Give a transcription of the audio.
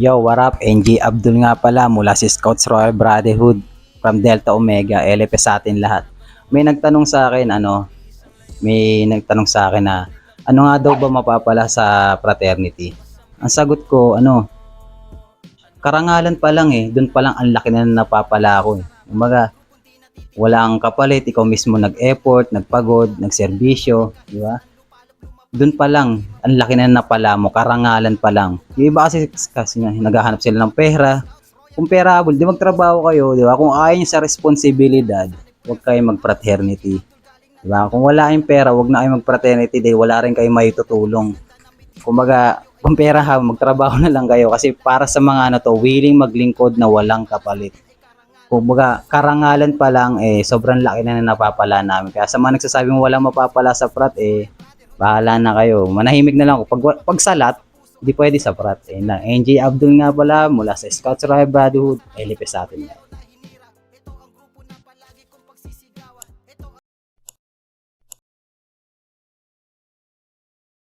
Yo, what up? NG Abdul nga pala mula si Scouts Royal Brotherhood from Delta Omega, LP sa atin lahat. May nagtanong sa akin, ano, may nagtanong sa akin na, ano nga daw ba mapapala sa fraternity? Ang sagot ko, ano, karangalan pa lang eh, dun pa lang ang laki na napapala ko eh. Umaga, walang kapalit, ikaw mismo nag-effort, nagpagod, nagserbisyo, di ba? Doon pa lang, ang laki na napala mo, karangalan pa lang. Yung iba kasi, kasi naghahanap sila ng pera. Kung perable, di magtrabaho kayo, di ba? Kung ayaw nyo sa responsibilidad, huwag kayo mag-fraternity. Di ba? Kung wala kayong pera, huwag na kayo mag-fraternity dahil wala rin kayo may tutulong. Kumbaga, kung pera ha, magtrabaho na lang kayo kasi para sa mga ano to, willing maglingkod na walang kapalit. Kumbaga, karangalan pa lang, eh, sobrang laki na na napapala namin. Kaya sa mga nagsasabing walang mapapala sa frat, eh, bahala na kayo. Manahimik na lang ako. Pag, pag salat, hindi pwede sa frat. Eh, na, NJ Abdul nga pala, mula sa Scouts Royal Brotherhood, LP sa atin.